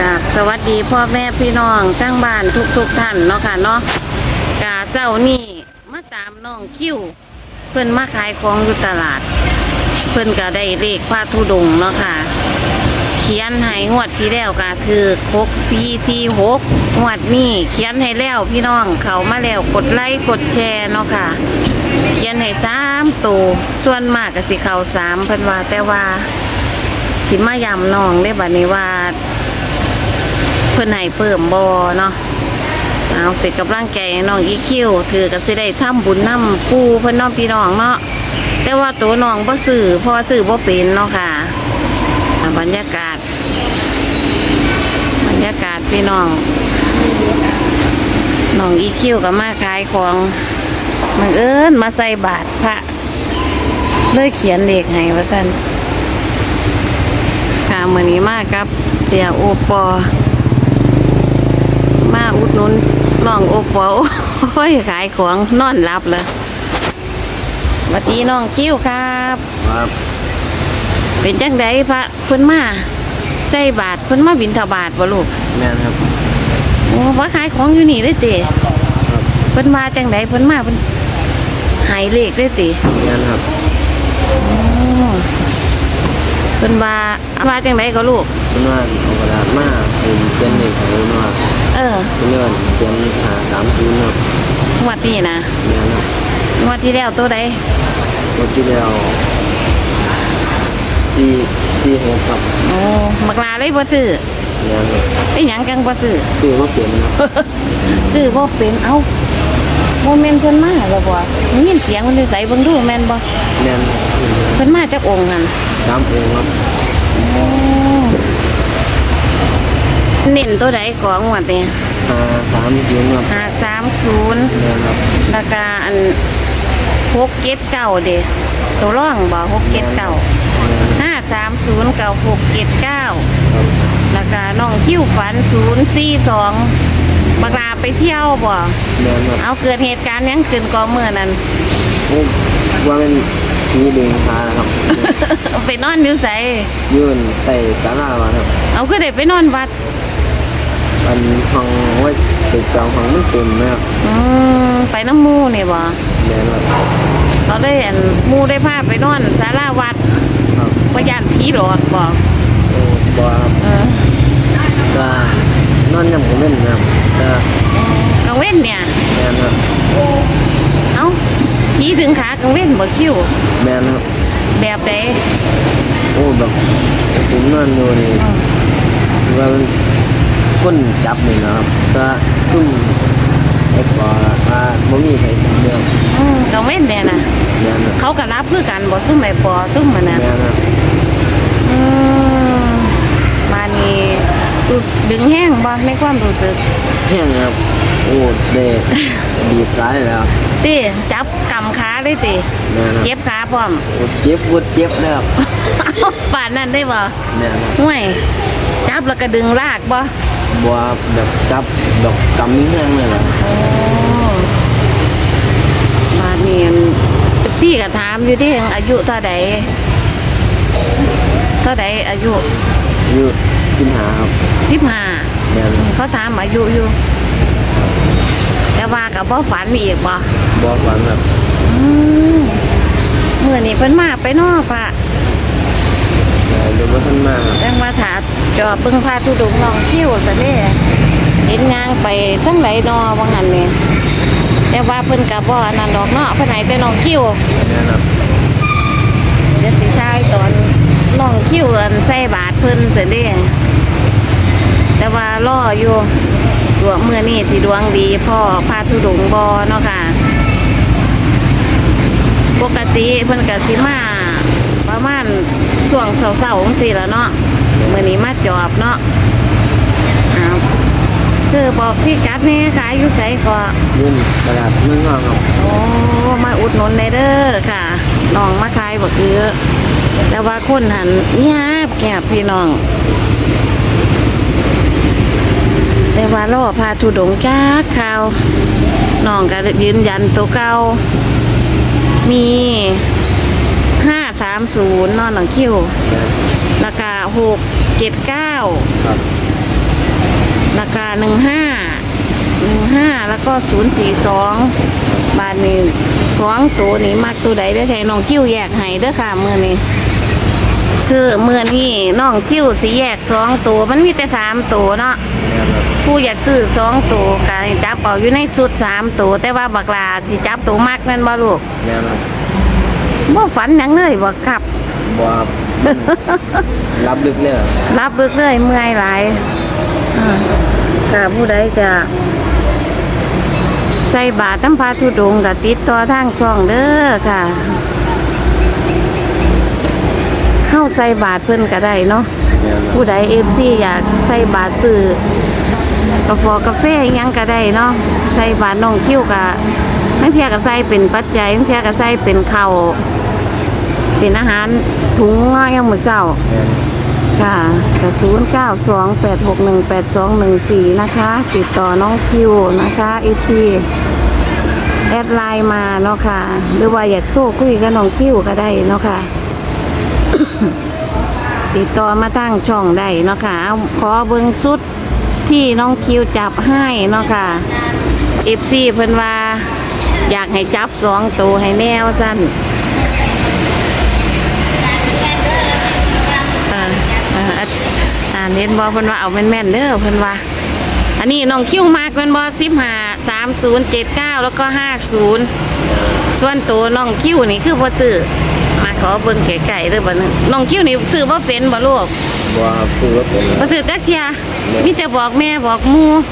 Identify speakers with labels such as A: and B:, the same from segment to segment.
A: กับสวัสดีพ่อแม่พี่น้องทั้งบ้านทุกทุกๆท่านเนาะค่ะเนาะกาเจ้านี่มาตามน้องคิวเพิ่อนมาขายของอยู่ตลาด เพิ่อนก็ได้เลขพระธุดงเนาะค่ะ เขียนให้งวดที่แล้วก็คือคกซีทีหกงวดนี้เขียนให้แล้วพี่น้องเขามาแล้วกดไลค์กดแชร์เนาะค่ะ เขียนให้สามตัวส่วนมากก็สิเขาสามเพิ่นว่าแต่ว่าสิมายำน้องได้บัดนี้ว่า เพิ่อนให้เพิ่มบ่เนาะเอาเป็นกำลังใจให้น้องอีคิวถือก็สิได้ทำบุญน้ำปูเพิ่อนน้องพี่น้องเนาะแต่ว่าตัวน้องบ่ซื้อเพราะว่าซื้อบ่เป็นเนาะค่ะอ่าบรรยากาศ บรรยากาศพี่น้องน้องอีคิวก็มาขายของมันเอิญมาใส่บาทพระเลยเขียนเลขให้ว่าซั่นค่ะเมือนี้มากครับเตียโอปอ อุดหนุนน้องโอปอโอ้ยขายของนอนหลับเลยสวัสดีน้องคิ้วครับ
B: ครับ
A: เป็นจังไดพระเพิ่นมาใส่บาทเพิ่นมาบินทบาทบ่ลูก
B: แม่นครับ
A: โอ้ว่าขายของอยู่นี่เลยติเพิ่นมาจังไดเพิ่นมาเพิ่นใหายเลขเลยติ
B: แม่นครับ
A: โอ้เพิ่นว่าว่าจังไดก็ลูก
B: เพิ่นว่าเอากระดาษมาเป็นเขียนเลขให้ผมว่า
A: เออ
B: เนเลื่อนเขียนหาสามศูนย์ครับ
A: งวดนี้นะ
B: แม่นครับ
A: งวดที่แล้วตัวใด
B: รถที่แล้วสี่สี่หกครับ
A: โอ้มักลาเลยบ่ซื้อ
B: แม่นครับ
A: ไอ้หยังจังบ่ซื้อ
B: ซื้อมาเปลี่ยนครับ
A: ซื้อบ่เป็นเอ้าบ่แม่นเพิ่นมาแล้วบ่ได้ยินเสียงมันอยู่ไสเบิ่งดูแม่นบ่
B: แม่น
A: เพิ่นมาจากองค์หั่น
B: สามองค์ครับ
A: โอ้ เน้นตัวใดก่อนงวดนี้
B: หาสามศูนย์ครับ
A: 530
B: แม่นครับ
A: แล้วก็อัน679เด้ตัวร่องบ่679
B: แม่น
A: 530กับ679
B: ครับ
A: แล้วก็น้องคิ้วฝัน042บักลาไปเที่ยวบ่
B: แม่นครับ
A: เอาเกิดเหตุการณ์หยังขึ้นก่อเมื่อนั้น
B: โอ้ว่าเป็นผีเด้งพาครับ
A: ไปนอนอยู่ไส
B: ยื่นใส่สารามาครับ
A: เอาก็ได้ไปนอนวัด
B: อันห้องไว้ตึกจองห้องมันเต็มนะครับ
A: อืมไปน้ำหมูนี่บ่
B: แม่นครับ
A: เราได้เห็นหมูได้พาไปนอนศาลาวัด
B: ครับ
A: ว่าย่านผีหลอกบ่
B: โอ้บ่ครับ
A: เออ
B: ก็นอนยำผมเล่นนะครับก็
A: กังเว้นเนี่ย
B: แมนครับ
A: เอ้าผีถึงขากังเว้นบ่คิ้ว
B: แมนครับ
A: แบบใด
B: โอ้แบบผมนอนอยู่นี่ว่ามัน คนจับนี่นะครับก็ซุ่มไอ้ปอว่าบ่มีใครจับเรื่อง
A: อืมกังเว้นเนี่ยนะ
B: แมนครับ
A: เขาก็รับคือกันบ่ซุ่มไอ้ปอซุ่มมันน่ะ
B: แมนครับ
A: อืมมานี่รู้สึกดึงแห้งบ่ในความรู้สึก
B: แห้งครับโอ้เด็กบีบร้ายแล้ว
A: ติจับกำขาเลยติ
B: แมนครับ
A: เจ็บขาพร้อม
B: ปวดเจ็บปวดเจ็บนะครับ
A: ป่านนั้นได้บ่
B: แมนครับ
A: ห่วยจับแล้วก็ดึงลากบ่
B: บัวแบบจับดอกกำนิ้งแห้งเลยเหรอ
A: โอ้มานี่พี่ก็ถามอยู่ที่อายุเท่าใดเท่าใดอายุ
B: อายุสิบห้าครับ
A: สิบห้า
B: แมนครับ
A: เขาถามอายุอยู่ แต่ว่ากับบ่ฝันอีกบ่
B: บัวหวานแบบ
A: อืมเมื่อนี้เพิ่นมาไปนอกปะ
B: เดี๋ยวว่าท่านมาครับ
A: แต่ว่าถาจอเบิ่งพาทุดุงนองคิ้วซะเด้เห็นงางไปทั้งไหลนอว่างั้นนี่แต่ว่าเพิ่นก็บ่อันนั้นดอกเนาะเพิ่นให้แต่น้องคิ้ว
B: แม่นะครับ
A: เดี๋ยวสิทายตอนน้องคิ้วอันใส่บาทเพิ่นซะเด้แต่ว่ารออยู่ดวงมื้อนี้สิดวงดีพ่อพาทุดุงบ่เนาะค่ะ ปกติเพิ่นก็สิมาประมาณ ช่วงเช้าๆจังซี่แล้วเนาะมื้อนี้มาจอบเนาะอ้าวคือบอกพี่กัดแน่ขายอยู่ไสก็
B: ยื่นกระดาษเมืองนอกครับ
A: โอ้มาอุดหนุนได้เด้อค่ะน้องมาขายบ่คือแต่ว่าคนหันเงียบแกบพี่น้องแต่ว่ารอพาทุดงค์จักข่าวน้องก็ยืนยันตัวเก่ามีห้า สามศูนย์นอนหลังคิว
B: แม่น
A: แล้วก็หกเจ็ดเก้า
B: ครับ
A: ราคาหนึ่งห้าหนึ่งห้าแล้วก็ศูนย์สี่สองบาทนี้สองตัวนี้มากตัวใดได้อใช่น้องคิ้วแยกให้เด้อค่ะมือนี้คือมือนี้น้องคิ้วสีแยกสองตัวมันมีแต่สามตัวเนาะ
B: แม่นครับ
A: ผู้อยากซื้อสองตัวกาจับเอาอยู่ในชุดสามตัวแต่ว่าบักลาสิจับตัวมากนั่นบ่ลูก
B: แม่นครั บ
A: บ่ฝันหยังเลยบ่ครับ
B: บ่ครับรับลึกเลยครับ
A: รับเบิกเลยเมื่อยหลายอ่าค่ะผู้ใดจะใส่บาตรน้ำพาทุดงค์กับติดต่อทางช่องเด้อค่ะเข้าใส่บาตรเพิ่นก็ได้เนาะ
B: แม่นครับ
A: ผู้ใดเอฟซีอยากใส่บาตรซื้อกาแฟกาแฟอิหยังก็ได้เนาะใส่บาตรน้องคิ้วกะ ไม่เพียก็ใส่เป็นปัจจัยไม่เพียก็ใส่เป็นข้าวเป็นอาหารถุงเนาะยังมื้อเช้า
B: แม่น
A: ค่ะแต่ศูนย์เก้าสองแปดหกหนึ่งแปดสองหนึ่งสี่นะคะ ติดต่อน้องคิวนะคะอีทีแอดไลน์มาเนาะค่ะ หรือว่าอยากโทรคุยกับน้องคิวก็ได้เนาะค่ะ ติดต่อมาตั้งช่องได้เนาะค่ะเอาขอเบิ้งสุดที่น้องคิวจับให้เนาะค่ะเอฟซีเพิ่นว่า อยากให้จับสองตัวให้แนวสั้นอ่าอ่าอ่าเน้นบอเพิ่นว่าเอาแม่นๆเด้อเพิ่นว่า อันนี้น้องคิ้วมากเพิ่นบอสิบห้าสามศูนย์เจ็ดเก้าแล้วก็ห้าศูนย์ส่วนตัวน้องคิ้วนี่คือบ่ซื้อมาขอเบิ่งไก่ๆเด้อบัดนึงน้องคิ้วนี่ซื้อบ่เป็นบ่ลูก
B: บ่ครับซื้อรถเป็น
A: บ่ซื้อจักเที่ยมีแต่บอกแม่บอกหมู่
B: แม่น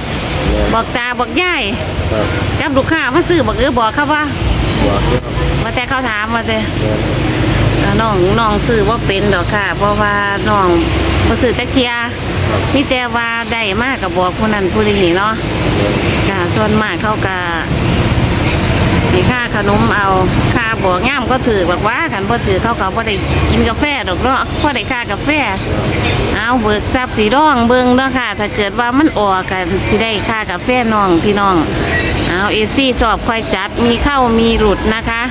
A: บอกตาบอกยาย
B: ครับ
A: กับลูกค้ามาซื้อบอกเออบอกเขาว่า
B: บ่ครับ
A: ว่าแต่เขาถามว่าแต่
B: แม่น
A: อ่าน้องน้องซื้อว่าเป็นดอกค่ะ เพราะว่าน้องบ่ซื้อจักเทียมีแต่ว่าได้มากกับบอกผู้นั้นผู้นี้เนาะค่ะส่วนมากเขาก็มีค่าขนมเอาค่า บอกงามก็ถือบอกว่าขันบ่ถือเขาก็บ่ได้กินกาแฟดอกเนาะพอได้ค่ากาแฟ เอาเบิกทรัพย์สีร่องเบิงเนาะค่ะ ถ้าเกิดว่ามันออกกันสิได้ค่ากาแฟน้องพี่น้อง เอาเอซี่สอบค่อยจัดมีเข้ามีหลุดนะคะ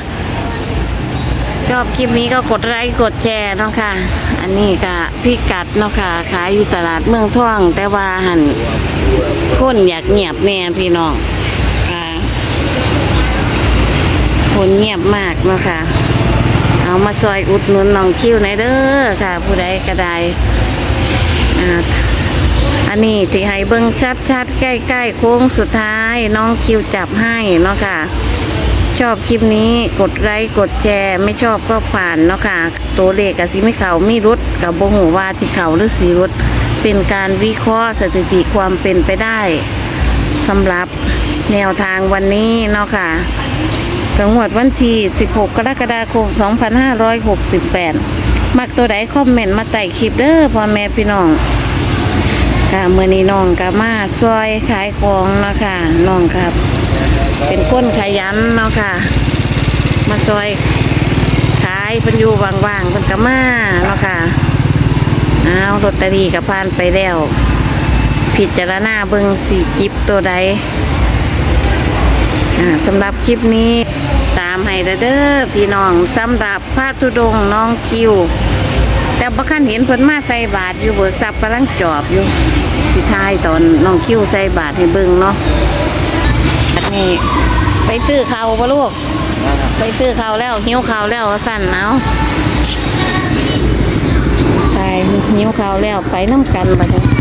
A: ชอบคลิปนี้ก็กดไลค์กดแชร์เนาะค่ะ อันนี้ก็พี่กัดเนาะค่ะ ขายอยู่ตลาดเมืองท่อง แต่ว่าหันคนอยากเงียบแน่พี่น้อง นเงียบมากเนาะค่ะ เอามาซอยอุดหนุนน้องคิวในอยเด้อค่ะ ผู้ใดก็ไดอ่าอันนี้ที่ให้เบิ้งชัดๆ ใกล้ๆ โค้งสุดท้ายน้องคิวจับให้เนาะค่ะ ชอบคลิปนี้กดไลค์กดแชร์ ไม่ชอบก็ผ่านเนาะค่ะ ตัวเลขกับสีไม่เขามีรุดกับโบหูว่าที่เขาหรือสีรุดเป็นการวิเคราะห์สถิติความเป็นไปได้สำหรับแนวทางวันนี้เนาะค่ะ จังหวัดวันที่ 16 กรกฎาคม 2568 มักตัวใดคอมเมนต์มาใต้คลิปเด้อพ่อแม่พี่น้อง ค่ะเมื่อนี้น้องกามาซอยขายของเนาะค่ะน้องครับ เป็นคนขยันเนาะค่ะ มาซอยขายเพิ่นอยู่ว่างๆเพิ่นก็มาเนาะค่ะเอาลอตเตอรี่กับพานไปแล้ว พิจารณาเบิงสี่จิบตัวใดอ่าสำหรับคลิปนี้ ให้เด้อเด้อพี่น้องสำหรับพระธุดงน้องคิว แต่บ่คันเห็นเพิ่นมาใส่บาทอยู่เบิกทรัพย์กำลังจอบอยู่สิท้ายตอนน้องคิวใส่บาทให้เบิ่งเนาะอันนี้ไปซื้อข้าวบ่ลูก ไปซื้อข้าวแล้วหิวข้าวแล้วสั่นเอาตายหิวข้าวแล้วไปน้ำกันบัดนี้